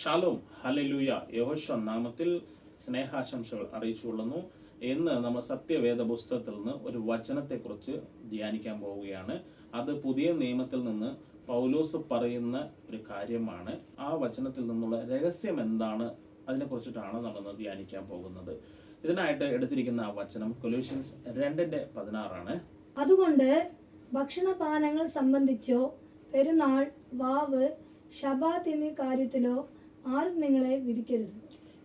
Shalom ഹലലൂയ യഹോഷ നാമത്തിൽ സ്നേഹാശംസകൾ അറിയിച്ചുകൊള്ളുന്നു ഇന്ന് നമ്മൾ സത്യവേദ പുസ്തകത്തിൽ നിന്ന് ഒരു വചനത്തെക്കുറിച്ച് ധ്യാനിക്കാൻ പോവുകയാണ്. അത് പുതിയ നിയമത്തിൽ നിന്ന് പൗലോസ് പറയുന്ന ഒരു കാര്യമാണ്. ആ വചനത്തിൽ നിന്നുള്ള രഹസ്യം എന്താണ്? അതിനെക്കുറിച്ചിട്ടാണ് നമ്മൾ ധ്യാനിക്കാൻ പോകുന്നത്. ഇതിനായിട്ട് എടുത്തിരിക്കുന്ന ആ വചനം കൊലൂഷ്യൻസ് രണ്ടിന്റെ പതിനാറാണ്. അതുകൊണ്ട് ഭക്ഷണപാനങ്ങൾ സംബന്ധിച്ചോ പെരുന്നാൾ വാവ് ഷബാത്ത് എന്നീ കാര്യത്തിലോ ആരും നിങ്ങളെ വിധിക്കരുത്.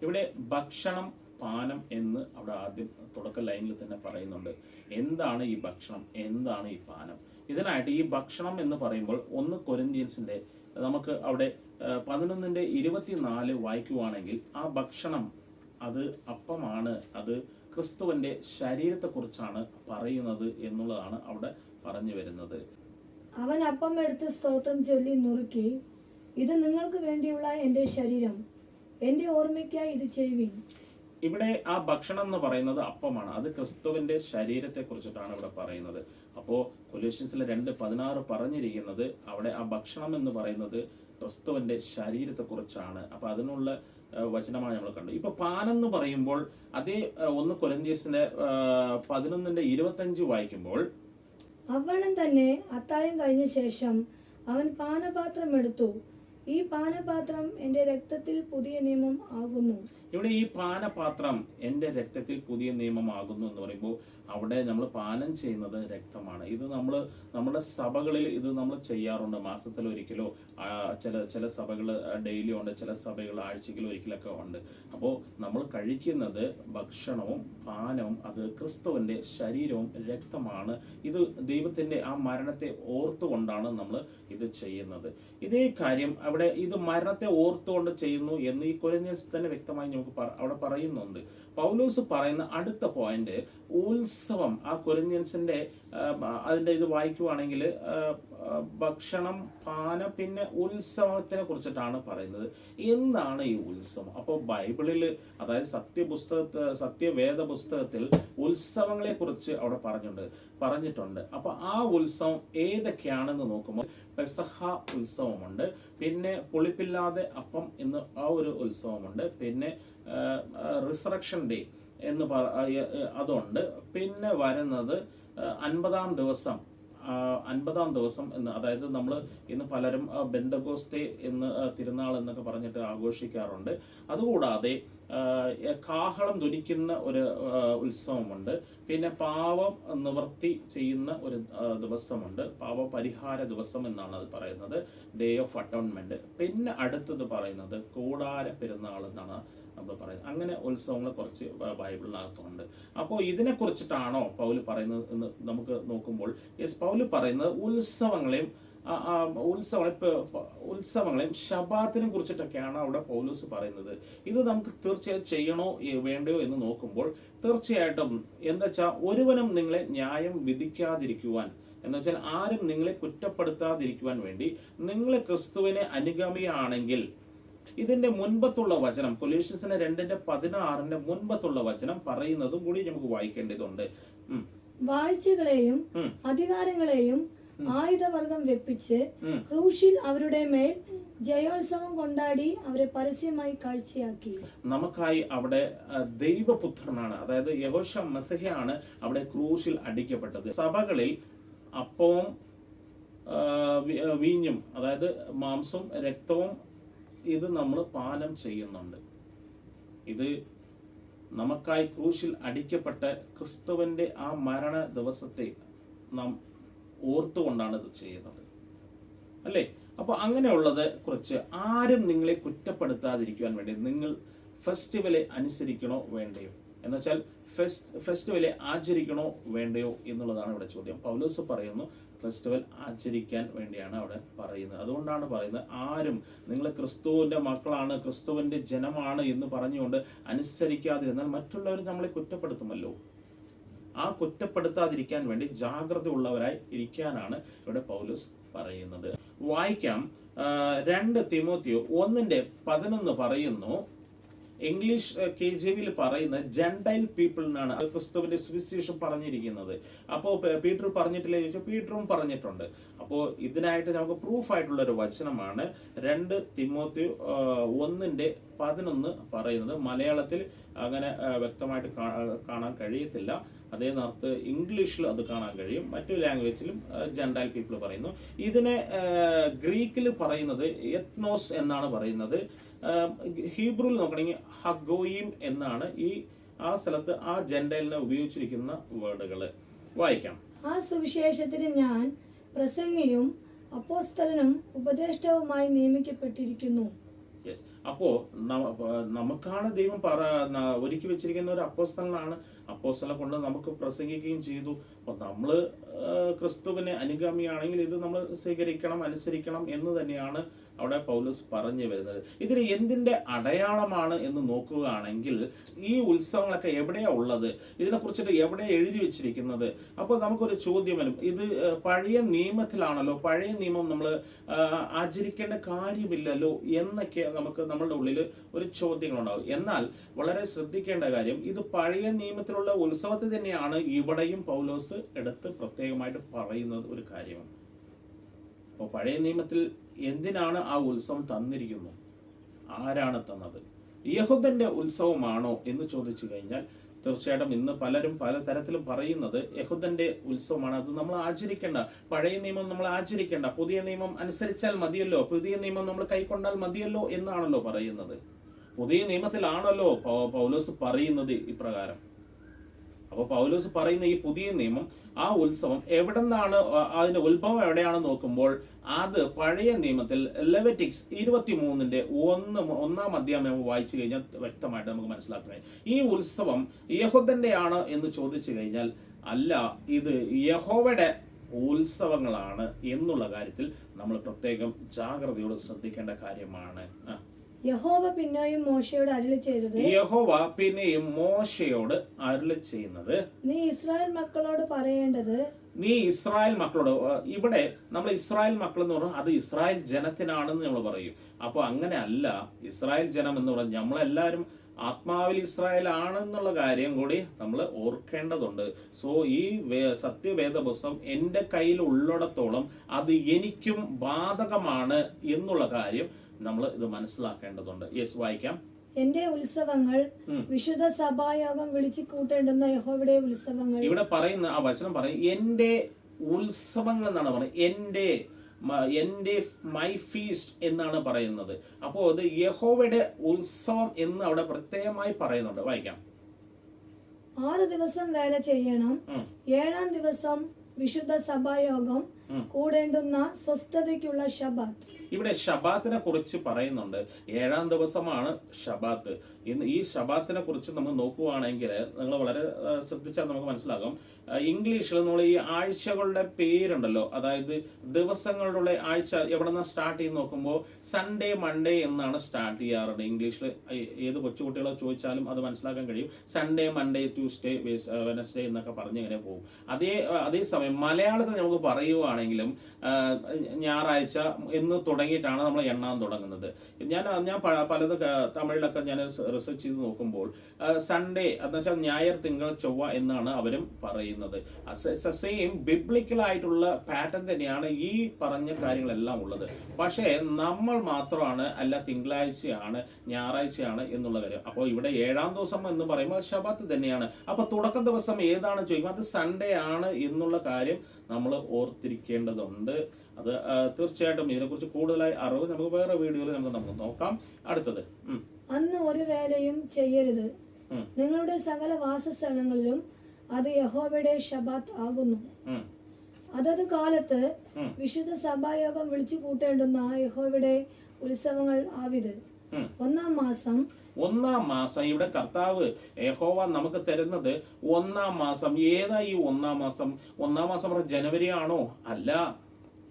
ഇവിടെ ഭക്ഷണം പാനം എന്ന് അവിടെ ആദ്യം തുടക്ക ലൈനിൽ തന്നെ പറയുന്നുണ്ട്. എന്താണ് ഈ ഭക്ഷണം? എന്താണ് ഈ പാനം? ഇതിനായിട്ട് ഈ ഭക്ഷണം എന്ന് പറയുമ്പോൾ ഒന്ന് കൊരിന്ത്യൻസിന്റെ നമുക്ക് അവിടെ പതിനൊന്നിന്റെ ഇരുപത്തിനാല് വായിക്കുവാണെങ്കിൽ ആ ഭക്ഷണം അത് അപ്പമാണ് അത് ക്രിസ്തുവിന്റെ ശരീരത്തെക്കുറിച്ചാണ് പറയുന്നത് എന്നുള്ളതാണ് അവിടെ പറഞ്ഞു വരുന്നത്. അവൻ അപ്പം എടുത്ത് സ്തോത്രം ചൊല്ലി നുറുക്കി ഇത് നിങ്ങൾക്ക് വേണ്ടിയുള്ള എന്റെ ശരീരം. എന്റെ ഓർമ്മയ്ക്കായി ഇത് ചെയ്യുവിൻ. ഇവിടെ ആ ഭക്ഷണം എന്ന് പറയുന്നത് അപ്പമാണ്. അത് ക്രിസ്തുവിന്റെ ശരീരത്തെ കുറിച്ചിട്ടാണ് ഇവിടെ പറയുന്നത്. അപ്പോ കൊലേഷ്യൻസിലെ രണ്ട് പതിനാറ് പറഞ്ഞിരിക്കുന്നത് അവിടെ ആ ഭക്ഷണം എന്ന് പറയുന്നത് ക്രിസ്തുവിന്റെ ശരീരത്തെ കുറിച്ചാണ് അപ്പൊ അതിനുള്ള വചനമാണ് നമ്മൾ കണ്ടത്. ഇപ്പൊ പാനെന്ന് എന്ന് പറയുമ്പോൾ അതേ ഒന്ന് കൊലന്ത്യസിന്റെ പതിനൊന്നിന്റെ ഇരുപത്തഞ്ച് വായിക്കുമ്പോൾ അവണ്ണം തന്നെ അത്തായം കഴിഞ്ഞ ശേഷം അവൻ പാനപാത്രം എടുത്തു. ഈ പാനപാത്രം എന്റെ രക്തത്തിൽ പുതിയ നിയമം ആകുന്നു. ഇവിടെ ഈ പാനപാത്രം എന്റെ രക്തത്തിൽ പുതിയ നിയമമാകുന്നു എന്ന് പറയുമ്പോൾ അവിടെ നമ്മൾ പാനം ചെയ്യുന്നത് രക്തമാണ്. ഇത് നമ്മൾ നമ്മുടെ സഭകളിൽ ഇത് നമ്മൾ ചെയ്യാറുണ്ട്. മാസത്തിൽ ഒരിക്കലോ ചില ചില സഭകൾ ഡെയിലി ഉണ്ട്. ചില സഭകൾ ആഴ്ചയിൽ ഒരിക്കലൊക്കെ ഉണ്ട്. അപ്പോൾ നമ്മൾ കഴിക്കുന്നത് ഭക്ഷണവും പാനവും അത് ക്രിസ്തുവിന്റെ ശരീരവും രക്തമാണ്. ഇത് ദൈവത്തിന്റെ ആ മരണത്തെ ഓർത്തുകൊണ്ടാണ് നമ്മൾ ഇത് ചെയ്യുന്നത്. ഇതേ കാര്യം അവിടെ ഇത് മരണത്തെ ഓർത്തുകൊണ്ട് ചെയ്യുന്നു എന്ന് ഈ കൊരിന്ത്യൻസ് തന്നെ വ്യക്തമായി നമുക്ക് അവിടെ പറയുന്നുണ്ട്. പൗലോസ് പറയുന്ന അടുത്ത പോയിന്റ് ഉത്സവം. ആ കൊരിന്ത്യൻസിന്റെ അതിന്റെ ഇത് വായിക്കുവാണെങ്കിൽ ഭക്ഷണം പാനം പിന്നെ ഉത്സവത്തിനെ കുറിച്ചിട്ടാണ് പറയുന്നത്. എന്താണ് ഈ ഉത്സവം? അപ്പോൾ ബൈബിളിൽ അതായത് സത്യപുസ്തക സത്യവേദ പുസ്തകത്തിൽ ഉത്സവങ്ങളെ കുറിച്ച് അവിടെ പറഞ്ഞിട്ടുണ്ട് പറഞ്ഞിട്ടുണ്ട്. അപ്പൊ ആ ഉത്സവം ഏതൊക്കെയാണെന്ന് നോക്കുമ്പോൾ പെസഹ ഉത്സവമുണ്ട് പിന്നെ പുളിപ്പില്ലാതെ അപ്പം എന്ന് ആ ഒരു ഉത്സവമുണ്ട് പിന്നെ റിസറക്ഷൻ ഡേ എന്ന് പറ അതുണ്ട്. പിന്നെ വരുന്നത് അൻപതാം ദിവസം. അൻപതാം ദിവസം എന്ന് അതായത് നമ്മൾ ഇന്ന് പലരും ആ, ബെന്തകോസ്തേ എന്ന് തിരുനാൾ എന്നൊക്കെ പറഞ്ഞിട്ട് ആഘോഷിക്കാറുണ്ട്. അതുകൂടാതെ കാഹളം ധ്വനിക്കുന്ന ഒരു ഉത്സവമുണ്ട്. പിന്നെ പാവം നിവർത്തി ചെയ്യുന്ന ഒരു ദിവസമുണ്ട്. പാവ പരിഹാര ദിവസം എന്നാണ് അത് പറയുന്നത്. ഡേ ഓഫ് അറ്റോൺമെന്റ് പിന്നെ അടുത്തത് പറയുന്നത് കൂടാര പെരുന്നാൾ എന്നാണ് നമ്മൾ പറയുന്നത് അങ്ങനെ ഉത്സവങ്ങൾ കുറച്ച് ബൈബിളിനകത്തുണ്ട്. അപ്പോൾ ഇതിനെ കുറിച്ചിട്ടാണോ പൗൽ പറയുന്നത് എന്ന് നമുക്ക് നോക്കുമ്പോൾ യെസ് പൗൽ പറയുന്നത് ഉത്സവങ്ങളെയും പ- ഉത്സവങ്ങളെയും ശബാത്തിനെ കുറിച്ചിട്ടൊക്കെയാണ് അവിടെ പൗലൂസ് പറയുന്നത്. ഇത് നമുക്ക് തീർച്ചയായും ചെയ്യണോ വേണ്ടയോ എന്ന് നോക്കുമ്പോൾ തീർച്ചയായിട്ടും എന്താ വെച്ചാൽ ഒരുവനും നിങ്ങളെ ന്യായം വിധിക്കാതിരിക്കുവാൻ എന്ന് വെച്ചാൽ ആരും നിങ്ങളെ കുറ്റപ്പെടുത്താതിരിക്കുവാൻ വേണ്ടി നിങ്ങൾ ക്രിസ്തുവിനെ അനുഗമിയാണെങ്കിൽ ഇതിന്റെ മുൻപത്തുള്ള വചനം കൊലീഷ്യൻസിന്റെ രണ്ടിന്റെ പതിനാറിന്റെ മുൻപത്തുള്ള വചനം പറയുന്നതും കൂടി നമുക്ക് വായിക്കേണ്ടതുണ്ട്. വാഴ്ചകളെയും അധികാരങ്ങളെയും ആയുധവർഗം വെപ്പിച്ച് ക്രൂഷിൽ ക്രൂശിൽ അവരുടെ മേൽ ജയോത്സവം കൊണ്ടാടി അവരെ പരസ്യമായി കാഴ്ചയാക്കി. നമുക്കായി അവിടെ ദൈവപുത്രനാണ് അതായത് യഹോഷ മെസഹയാണ് അവിടെ ക്രൂശിൽ അടിക്കപ്പെട്ടത്. സഭകളിൽ അപ്പവും വീഞ്ഞും അതായത് മാംസവും രക്തവും ഇത് നമ്മൾ പാനം ചെയ്യുന്നുണ്ട്. ഇത് നമുക്കായി ക്രൂശിൽ അടിക്കപ്പെട്ട ക്രിസ്തുവിന്റെ ആ മരണ ദിവസത്തെ നാം ഓർത്തുകൊണ്ടാണ് ഇത് ചെയ്യുന്നത്. അല്ലേ? അപ്പോൾ അങ്ങനെയുള്ളത് കുറിച്ച് ആരും നിങ്ങളെ കുറ്റപ്പെടുത്താതിരിക്കുവാൻ വേണ്ടി നിങ്ങൾ ഫെസ്റ്റിവലെ അനുസരിക്കണോ വേണ്ടയോ? എന്നുവെച്ചാൽ ഫെസ്റ്റ് ഫെസ്റ്റിവലെ ആചരിക്കണോ വേണ്ടയോ എന്നുള്ളതാണ് ഇവിടെ ചോദ്യം. പൗലോസ് പറയുന്നു ഫെസ്റ്റിവൽ ആചരിക്കാൻ വേണ്ടിയാണ് അവിടെ പറയുന്നത്. അതുകൊണ്ടാണ് പറയുന്നത് ആരും നിങ്ങൾ ക്രിസ്തുവിന്റെ മക്കളാണ് ക്രിസ്തുവിന്റെ ജനമാണ് എന്ന് പറഞ്ഞുകൊണ്ട് അനുസരിക്കാതിരുന്നാൽ മറ്റുള്ളവർ നമ്മളെ കുറ്റപ്പെടുത്തുമല്ലോ. ആ കുറ്റപ്പെടുത്താതിരിക്കാൻ വേണ്ടി ജാഗ്രത ഉള്ളവരായി ഇരിക്കാനാണ് ഇവിടെ പൗലൂസ് പറയുന്നത്. വായിക്കാം രണ്ട് തിമോത്തിയോ ഒന്നിന്റെ പതിനൊന്ന് പറയുന്നു. ഇംഗ്ലീഷ് കെ ജെ വിയിൽ പറയുന്ന ജെൻഡൈൽ പീപ്പിൾ എന്നാണ് ക്രിസ്തുവിന്റെ സുവിശേഷം പറഞ്ഞിരിക്കുന്നത്. അപ്പോൾ പീറ്റർ പറഞ്ഞിട്ടില്ല ചോദിച്ചാൽ പീറ്ററും പറഞ്ഞിട്ടുണ്ട്. അപ്പോൾ ഇതിനായിട്ട് നമുക്ക് പ്രൂഫ് ആയിട്ടുള്ള ഒരു വചനമാണ് രണ്ട് തിമോത്തി ഒന്നിന്റെ പതിനൊന്ന് പറയുന്നത്. മലയാളത്തിൽ അങ്ങനെ വ്യക്തമായിട്ട് കാണാൻ കഴിയത്തില്ല. അതേ നേരത്ത് ഇംഗ്ലീഷിൽ അത് കാണാൻ കഴിയും. മറ്റു ലാംഗ്വേജിലും ജെൻഡാൽ പീപ്പിൾ പറയുന്നു. ഇതിനെ ഗ്രീക്കിൽ പറയുന്നത് എത്നോസ് എന്നാണ് പറയുന്നത്. ഹീബ്രുവിൽ നോക്കണമെങ്കിൽ ഹഗോയിം എന്നാണ് ഈ ആ സ്ഥലത്ത് ആ ജെൻഡലിനെ ഉപയോഗിച്ചിരിക്കുന്ന വേർഡുകൾ. വായിക്കാം. ആ സുവിശേഷത്തിന് ഞാൻ പ്രസംഗിയും അപ്പോസ്തലനും ഉപദേഷ്ടവുമായി നിയമിക്കപ്പെട്ടിരിക്കുന്നു. യെസ് അപ്പോ നമുക്കാണ് ദൈവം പറ ഒരുക്കി വെച്ചിരിക്കുന്ന ഒരു അപ്പോസ്തലനാണ്. അപ്പോസ്തലനെ കൊണ്ട് നമുക്ക് പ്രസംഗിക്കുകയും ചെയ്തു. അപ്പൊ നമ്മൾ ആ, ക്രിസ്തുവിനെ അനുഗാമിയാണെങ്കിൽ ഇത് നമ്മൾ സ്വീകരിക്കണം അനുസരിക്കണം എന്ന് തന്നെയാണ് അവിടെ പൗലോസ് പറഞ്ഞു വരുന്നത്. ഇതിന് എന്തിന്റെ അടയാളമാണ് എന്ന് നോക്കുകയാണെങ്കിൽ ഈ ഉത്സവങ്ങളൊക്കെ എവിടെയാ ഉള്ളത്? ഇതിനെ കുറിച്ചിട്ട് എവിടെ എഴുതി വെച്ചിരിക്കുന്നത്? അപ്പോൾ നമുക്കൊരു ചോദ്യം വരും. ഇത് പഴയ നിയമത്തിലാണല്ലോ? പഴയ നിയമം നമ്മൾ ആചരിക്കേണ്ട കാര്യമില്ലല്ലോ എന്നൊക്കെ നമുക്ക് നമ്മളുടെ ഉള്ളിൽ ഒരു ചോദ്യങ്ങളുണ്ടാവും. എന്നാൽ വളരെ ശ്രദ്ധിക്കേണ്ട കാര്യം ഇത് പഴയ നിയമത്തിലുള്ള ഉത്സവത്തിൽ തന്നെയാണ് ഇവിടെയും പൗലോസ് എടുത്ത് പ്രത്യേകമായിട്ട് പറയുന്നത് ഒരു കാര്യമാണ്. അപ്പോൾ പഴയ നിയമത്തിൽ എന്തിനാണ് ആ ഉത്സവം തന്നിരിക്കുന്നു? ആരാണ് തന്നത്? യഹൂദന്റെ ഉത്സവമാണോ എന്ന് ചോദിച്ചു കഴിഞ്ഞാൽ തീർച്ചയായിട്ടും ഇന്ന് പലരും പല തരത്തിലും പറയുന്നത് യഹുദന്റെ ഉത്സവമാണ്. അത് നമ്മൾ ആചരിക്കേണ്ട. പഴയ നിയമം നമ്മൾ ആചരിക്കേണ്ട. പുതിയ നിയമം അനുസരിച്ചാൽ മതിയല്ലോ. പുതിയ നിയമം നമ്മൾ കൈക്കൊണ്ടാൽ മതിയല്ലോ എന്നാണല്ലോ പറയുന്നത്. പുതിയ നിയമത്തിലാണല്ലോ പൗലോസ് പറയുന്നത് ഇപ്രകാരം. അപ്പോൾ പൗലോസ് പറയുന്ന ഈ പുതിയ നിയമം ആ ഉത്സവം എവിടെ നിന്നാണ് അതിന്റെ ഉത്ഭവം എവിടെയാണെന്ന് നോക്കുമ്പോൾ അത് പഴയ നിയമത്തിൽ ലെവറ്റിക്സ് ഇരുപത്തി മൂന്നിന്റെ ഒന്ന് ഒന്നാം അധ്യായം നമ്മൾ വായിച്ചു കഴിഞ്ഞാൽ വ്യക്തമായിട്ട് നമുക്ക് മനസ്സിലാക്കാൻ കഴിയും ഈ ഉത്സവം യഹോദന്റെ ആണ് എന്ന് ചോദിച്ചു കഴിഞ്ഞാൽ അല്ല ഇത് യഹോവയുടെ ഉത്സവങ്ങളാണ് എന്നുള്ള കാര്യത്തിൽ നമ്മൾ പ്രത്യേകം ജാഗ്രതയോട് ശ്രദ്ധിക്കേണ്ട കാര്യമാണ്. യഹോവ പിന്നെയും മോശയോട് അരുളി ചെയ്തത് യഹോവ പിന്നെയും മോശയോട് അരുളി ചെയ്യുന്നത് നീ ഇസ്രായേൽ മക്കളോട് പറയേണ്ടത് നീ ഇസ്രായേൽ മക്കളോട് ഇവിടെ നമ്മൾ ഇസ്രായേൽ മക്കൾ എന്ന് പറഞ്ഞാൽ അത് ഇസ്രായേൽ ജനത്തിനാണെന്ന് നമ്മൾ പറയും. അപ്പോൾ അങ്ങനെ അല്ല. ഇസ്രായേൽ ജനം എന്ന് പറഞ്ഞാൽ നമ്മളെല്ലാവരും ആത്മാവിൽ ഇസ്രായേൽ ആണെന്നുള്ള കാര്യം കൂടി നമ്മൾ ഓർക്കേണ്ടതുണ്ട്. സോ ഈ സത്യവേദ പുസ്തകം എന്റെ കയ്യിൽ ഉള്ളിടത്തോളം അത് എനിക്കും ബാധകമാണ് എന്നുള്ള കാര്യം നമ്മൾ ഇത് മനസ്സിലാക്കേണ്ടതുണ്ട്. യെസ് വായിക്കാം. എന്റെ ഉത്സവങ്ങൾ വിശുദ്ധ സഭായോഗം വിളിച്ചു കൂട്ടേണ്ടുന്ന യഹോവയുടെ ഉത്സവങ്ങൾ. ഇവിടെ പറയുന്ന ആ വചനം പറയും എന്റെ ഉത്സവങ്ങൾ എന്നാണ് പറയുന്നത്. എന്റെ എന്റെ എന്റെ മൈ ഫീസ്റ്റ് എന്നാണ് പറയുന്നത്. അപ്പോൾ അത് യഹോവയുടെ ഉത്സവം എന്ന് അവിടെ പ്രത്യേകമായി പറയുന്നുണ്ട്. വായിക്കാം. ആറ് ദിവസം വേല ചെയ്യണം. ഏഴാം ദിവസം വിശുദ്ധ സഭായോഗം കൂടേണ്ടുന്ന സ്വസ്ഥതയ്ക്കുള്ള ശബാത്ത്. ഇവിടെ ഷബാത്തിനെ കുറിച്ച് പറയുന്നുണ്ട്. ഏഴാം ദിവസമാണ് ഷബാത്ത് ഇന്ന് ഈ ഷബാത്തിനെ കുറിച്ച് നമ്മൾ നോക്കുകയാണെങ്കിൽ നിങ്ങൾ വളരെ ശ്രദ്ധിച്ചാൽ നമുക്ക് മനസ്സിലാകും. ഇംഗ്ലീഷിൽ നമ്മൾ ഈ ആഴ്ചകളുടെ പേരുണ്ടല്ലോ. അതായത് ദിവസങ്ങളുടെ ആഴ്ച എവിടെ നിന്ന് സ്റ്റാർട്ട് ചെയ്ത് നോക്കുമ്പോൾ സൺഡേ മൺഡേ എന്നാണ് സ്റ്റാർട്ട് ചെയ്യാറുണ്ട്. ഇംഗ്ലീഷിൽ ഏത് കൊച്ചുകുട്ടികളോ ചോദിച്ചാലും അത് മനസ്സിലാക്കാൻ കഴിയും. സൺഡേ മൺഡേ ട്യൂസ്ഡേ വെനസ്ഡേ എന്നൊക്കെ പറഞ്ഞ് ഇങ്ങനെ പോകും. അതേ അതേസമയം മലയാളത്തിൽ നമുക്ക് പറയുവാണെങ്കിലും ഞായറാഴ്ച എന്ന് തുടങ്ങിയിട്ടാണ് നമ്മൾ എണ്ണാൻ തുടങ്ങുന്നത്. ഞാൻ ഞാൻ പലത് തമിഴിലൊക്കെ ഞാൻ റിസർച്ച് ചെയ്ത് നോക്കുമ്പോൾ സൺഡേ എന്ന് വെച്ചാൽ ഞായർ തിങ്കൾ ചൊവ്വ എന്നാണ് അവരും പറയുന്നത്. സെയിം ബിബ്ലിക്കലായിട്ടുള്ള പാറ്റേൺ തന്നെയാണ് ഈ പറഞ്ഞ കാര്യങ്ങളെല്ലാം ഉള്ളത്. പക്ഷേ നമ്മൾ മാത്രമാണ് അല്ല തിങ്കളാഴ്ചയാണ് ഞായറാഴ്ചയാണ് എന്നുള്ള കാര്യം. അപ്പോൾ ഇവിടെ ഏഴാം ദിവസം എന്ന് പറയുമ്പോൾ ശബത്ത് തന്നെയാണ്. അപ്പോൾ തുടക്ക ദിവസം ഏതാണ് ചോദിക്കുമ്പോൾ അത് സൺഡേ ആണ് എന്നുള്ള കാര്യം നമ്മൾ ഓർത്തിരിക്കേണ്ടതുണ്ട്. അത് തീർച്ചയായിട്ടും ഇതിനെക്കുറിച്ച് കൂടുതലായി അറിവ് നമുക്ക് വേറെ വീഡിയോയിൽ നമുക്ക് നമുക്ക് നോക്കാം. അടുത്തത്. അന്ന് ഒരു വേലയും ചെയ്യരുത്. നിങ്ങളുടെ സകല വാസസ്ഥലങ്ങളിലും അത് യഹോവയുടെ ഷബാത്ത് ആകുന്നു. അതത് കാലത്ത് വിശുദ്ധ സഭായോഗം വിളിച്ചു കൂട്ടേണ്ടുന്ന യഹോവയുടെ ഉത്സവങ്ങൾ ആവിത്. ഒന്നാം മാസം ഒന്നാം മാസം ഇവിടെ കർത്താവ് യഹോവ നമുക്ക് തരുന്നത് ഒന്നാം മാസം. ഏതാ ഈ ഒന്നാം മാസം? ഒന്നാം മാസം പറഞ്ഞ ജനുവരി ആണോ? അല്ല.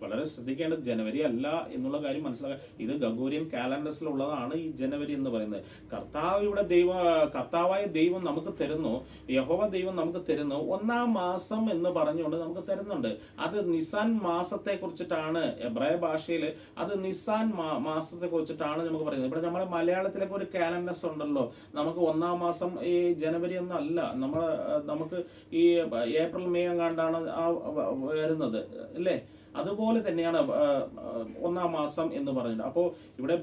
വളരെ ശ്രദ്ധിക്കേണ്ടത് ജനുവരി അല്ല എന്നുള്ള കാര്യം മനസ്സിലാക്കുക ഇത് ഗഗോരിയൻ കാലണ്ടേഴ്സിലുള്ളതാണ് ഈ ജനുവരി എന്ന് പറയുന്നത്. കർത്താവിയുടെ ദൈവ കർത്താവായ ദൈവം നമുക്ക് തരുന്നു യഹോവ ദൈവം നമുക്ക് തരുന്നു ഒന്നാം മാസം എന്ന് പറഞ്ഞുകൊണ്ട് നമുക്ക് തരുന്നുണ്ട്. അത് നിസാൻ മാസത്തെ കുറിച്ചിട്ടാണ് എബ്രായ ഭാഷയിൽ അത് നിസാൻ മാസത്തെ കുറിച്ചിട്ടാണ് നമുക്ക് പറയുന്നത്. ഇവിടെ നമ്മുടെ മലയാളത്തിലൊക്കെ ഒരു കാലണ്ടർസ് ഉണ്ടല്ലോ. നമുക്ക് ഒന്നാം മാസം ഈ ജനുവരി ഒന്നും അല്ല. നമ്മൾ നമുക്ക് ഈ ഏപ്രിൽ മെയ് എങ്ങാണ്ടാണ് ആ വരുന്നത് അല്ലേ? അതുപോലെ തന്നെയാണ് ഒന്നാം മാസം എന്ന് പറഞ്ഞിട്ട്. അപ്പോൾ ഇവിടെ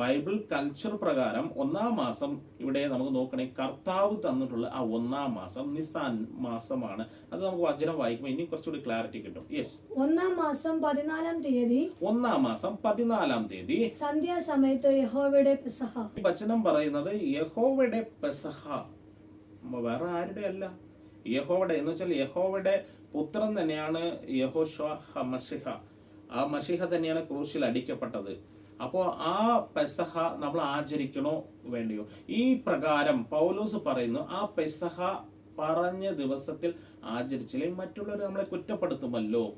ബൈബിൾ കൾച്ചർ പ്രകാരം ഒന്നാം മാസം ഇവിടെ നമുക്ക് നോക്കണമെങ്കിൽ കർത്താവ് തന്നിട്ടുള്ള ആ ഒന്നാം മാസം നിസാൻ മാസമാണ്. അത് നമുക്ക് വചനം വായിക്കുമ്പോൾ ഇനി കുറച്ചുകൂടി ക്ലാരിറ്റി കിട്ടും. യെസ് ഒന്നാം മാസം പതിനാലാം തീയതി. ഒന്നാം മാസം പതിനാലാം തീയതി. സന്ധ്യാസമയത്ത് യഹോവയുടെ പെസഹ. വചനം പറയുന്നത് യഹോവയുടെ പെസഹ. വേറെ ആരുടെ അല്ല യഹോവയുടെ എന്ന് വെച്ചാൽ യഹോവയുടെ പുത്രൻ തന്നെയാണ് യഹോഷ മഷിഹ ആ മഷിഹ തന്നെയാണ് ക്രൂശിൽ അടിക്കപ്പെട്ടത്. അപ്പോൾ ആ പെസഹ നമ്മൾ ആചരിക്കണോ വേണ്ടിയോ? ഈ പ്രകാരം പൗലോസ് പറയുന്നു ആ പെസഹ പറഞ്ഞ ദിവസത്തിൽ ആചരിച്ചില്ലെങ്കിൽ മറ്റുള്ളവർ നമ്മളെ കുറ്റപ്പെടുത്തുമല്ലോ.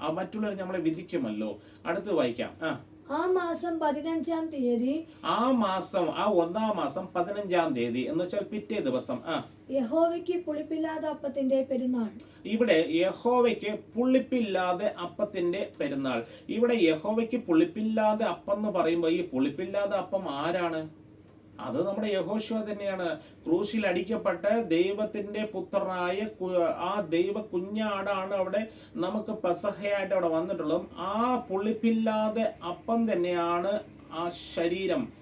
ആ മറ്റുള്ളവർ നമ്മളെ വിധിക്കുമല്ലോ. അടുത്ത് വായിക്കാം. ആ. ആ മാസം പതിനഞ്ചാം തീയതി ആ മാസം ആ ഒന്നാം മാസം പതിനഞ്ചാം തീയതി എന്ന് വെച്ചാൽ പിറ്റേ ദിവസം. ആ. യഹോവയ്ക്ക് പുളിപ്പില്ലാതെ അപ്പത്തിന്റെ പെരുന്നാൾ. ഇവിടെ യഹോവയ്ക്ക് പുളിപ്പില്ലാതെ അപ്പത്തിന്റെ പെരുന്നാൾ. ഇവിടെ യഹോവയ്ക്ക് പുളിപ്പില്ലാതെ അപ്പം എന്ന് പറയുമ്പോൾ ഈ പുളിപ്പില്ലാതെ അപ്പം ആരാണ്? അത് നമ്മുടെ യഹോശിവ തന്നെയാണ്. ക്രൂശിൽ അടിക്കപ്പെട്ട ദൈവത്തിന്റെ പുത്രനായ ആ ദൈവ കുഞ്ഞാടാണ് അവിടെ നമുക്ക് പെസഹയായിട്ട് അവിടെ വന്നിട്ടുള്ളതും. ആ പുളിപ്പില്ലാതെ അപ്പം തന്നെയാണ് ആ ശരീരം.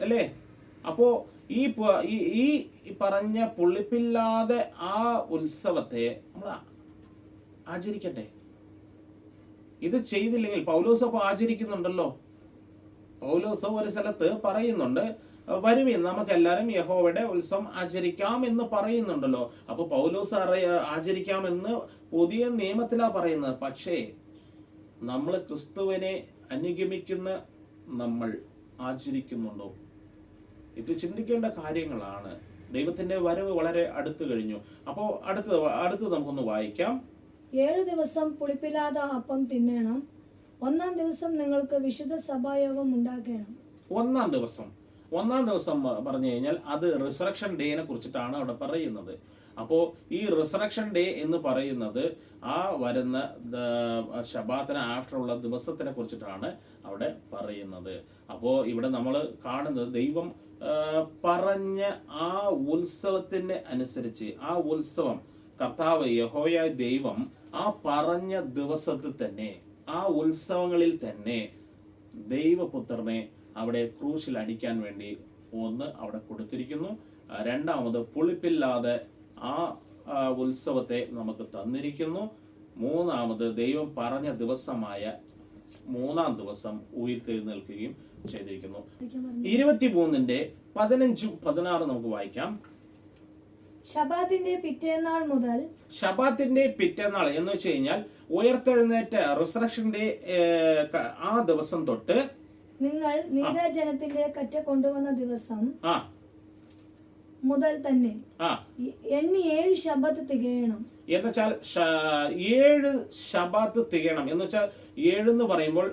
അല്ലേ? അപ്പോ ഈ ഈ- പറഞ്ഞ പുളിപ്പില്ലാതെ ആ ഉത്സവത്തെ നമ്മൾ ആചരിക്കട്ടെ. ഇത് ചെയ്തില്ലെങ്കിൽ പൗലോസ് അപ്പോൾ ആചരിക്കുന്നുണ്ടല്ലോ. പൗലോസ് ഒരു സ്ഥലത്ത് പറയുന്നുണ്ട് വരുവിൻ നമുക്ക് എല്ലാവരും യഹോവയുടെ ഉത്സവം ആചരിക്കാം എന്ന് പറയുന്നുണ്ടല്ലോ. അപ്പൊ പൗലോസ് അറിയ ആചരിക്കാമെന്ന് പുതിയ നിയമത്തിലാ പറയുന്നത്. പക്ഷേ നമ്മൾ ക്രിസ്തുവിനെ അനുഗമിക്കുന്ന നമ്മൾ ആചരിക്കുന്നുണ്ടോ? ഇത് ചിന്തിക്കേണ്ട കാര്യങ്ങളാണ്. ദൈവത്തിന്റെ വരവ് വളരെ അടുത്തു കഴിഞ്ഞു. അപ്പോൾ അടുത്ത അടുത്ത് നമുക്കൊന്ന് വായിക്കാം. ഏഴു ദിവസം പുളിപ്പില്ലാത്ത അപ്പം തിന്നണം. ഒന്നാം ദിവസം നിങ്ങൾക്ക് വിശുദ്ധ സഭായോഗം ഉണ്ടാക്കണം. ഒന്നാം ദിവസം. ഒന്നാം ദിവസം പറഞ്ഞു കഴിഞ്ഞാൽ അത് റിസറക്ഷൻ ഡേനെ കുറിച്ചിട്ടാണ് അവിടെ പറയുന്നത്. അപ്പോൾ ഈ റിസറക്ഷൻ ഡേ എന്ന് പറയുന്നത് ആ വരുന്ന ശബാത്തിന് ആഫ്റ്റർ ഉള്ള ദിവസത്തിനെ കുറിച്ചിട്ടാണ് അവിടെ പറയുന്നത്. അപ്പോൾ ഇവിടെ നമ്മൾ കാണുന്നത് ദൈവം പറഞ്ഞ ആ ഉത്സവത്തിന് അനുസരിച്ച് ആ ഉത്സവം കർത്താവ് യഹോയായ ദൈവം ആ പറഞ്ഞ ദിവസത്തിൽ തന്നെ ആ ഉത്സവങ്ങളിൽ തന്നെ ദൈവപുത്രനെ അവിടെ ക്രൂശിൽ അടിക്കാൻ വേണ്ടി ഒന്ന് അവിടെ കൊടുത്തിരിക്കുന്നു. രണ്ടാമത് പുളിപ്പില്ലാതെ ആ ഉത്സവത്തെ നമുക്ക് തന്നിരിക്കുന്നു. മൂന്നാമത് ദൈവം പറഞ്ഞ ദിവസമായ മൂന്നാം ദിവസം ഉയർത്തെഴുന്നേൽക്കുകയും ചെയ്തിരിക്കുന്നു. ഇരുപത്തിമൂന്നിന്റെ പതിനഞ്ചും പതിനാറും നമുക്ക് വായിക്കാം. ശബാത്തിന്റെ പിറ്റേന്നാൾ മുതൽ ഷബാത്തിന്റെ പിറ്റേന്നാൾ എന്ന് വെച്ച് കഴിഞ്ഞാൽ ഉയർത്തെഴുന്നേറ്റ റിസറക്ഷന്റെ ആ ദിവസം തൊട്ട് നിങ്ങൾ നീരാജനത്തിന്റെ കറ്റ കൊണ്ടുവന്ന ദിവസം മുതൽ തന്നെ എണ്ണി ഏഴ് ശബത്ത് തികയണം. എന്ന് വെച്ചാൽ ഷ- ഏഴ് ശബാത്ത് തികയണം. എന്ന് വെച്ചാൽ ഏഴ് എന്ന് പറയുമ്പോൾ